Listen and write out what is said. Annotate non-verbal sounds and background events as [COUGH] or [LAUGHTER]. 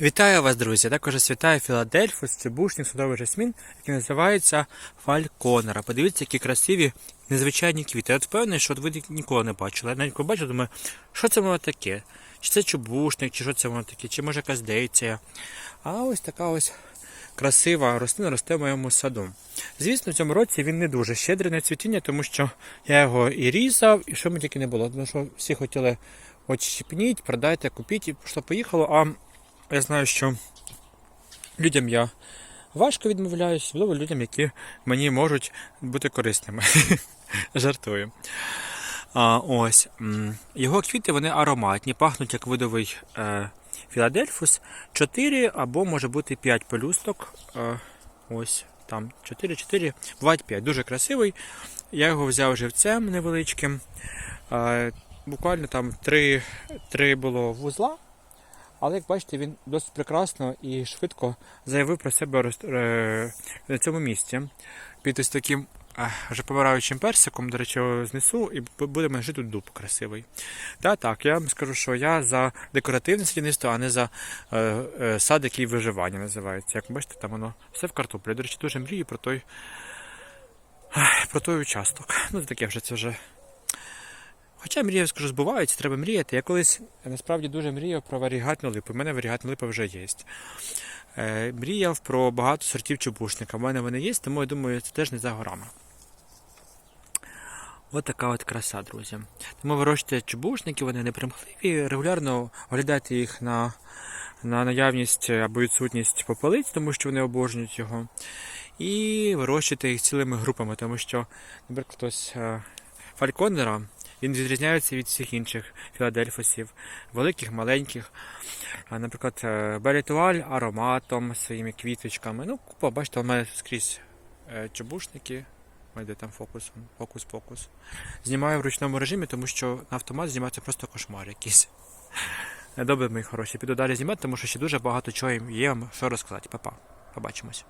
Вітаю вас, друзі! Також вітаю Філадельфус, цибушник, судовий жасмін, який називається Фальконера. Подивіться, які красиві незвичайні квіти. Я от впевнений, що от ви ніколи не бачили. Я навіть коли бачив, думаю, що це воно таке? Чи це чубушник, чи що це воно таке, чи може якась дейція. А ось така ось красива рослина росте в моєму саду. Звісно, в цьому році він не дуже щедрий на цвітіння, тому що я його і різав, і що ми тільки не було. Тому що всі хотіли очіпніть, продайте, купіть, і пішло поїхало. А я знаю, що людям я важко відмовляюсь, особливо людям, які мені можуть бути корисними. [LAUGHS] Жартую. А, ось. Його квіти вони ароматні, пахнуть як видовий е, Філадельфус. 4 або може бути 5 пелюсток. Е, ось там 4-4, бувають 5. Дуже красивий. Я його взяв живцем невеличким. Е, буквально там 3, 3 було вузла. Але як бачите, він досить прекрасно і швидко заявив про себе е, на цьому місці. Під ось таким е, вже помираючим персиком, до речі, знесу, і бу- буде мене жити тут дуб красивий. Та так, я вам скажу, що я за декоративне садівництво, а не за е, е, сад, який виживання називається. Як бачите, там воно все в картоплі. До речі, дуже мрію про той, про той участок. Ну, таке вже це вже. Хоча мрії, скажу, збуваються, треба мріяти. Я колись е, насправді дуже мріяв про варігатну липу. У мене варігатна липа вже є. Е, мріяв про багато сортів чубушника. У мене вони є, тому я думаю, це теж не за горами. Ось така от краса, друзі. Тому вирощуйте чубушники, вони не примхливі, регулярно оглядайте їх на, на наявність або відсутність попелиць, тому що вони обожнюють його. І вирощуйте їх цілими групами, тому що, наприклад, ось е, фальконера він відрізняється від всіх інших філадельфосів, великих, маленьких. Наприклад, е, Белітуаль ароматом, своїми квіточками. Ну, купа, бачите, у мене скрізь е, чобушники. Ой, де там фокус, фокус-фокус. Знімаю в ручному режимі, тому що на автомат знімати просто кошмар якийсь. Добре, мої хороші, піду далі знімати, тому що ще дуже багато чого є вам що розказати. Па-па. Побачимось.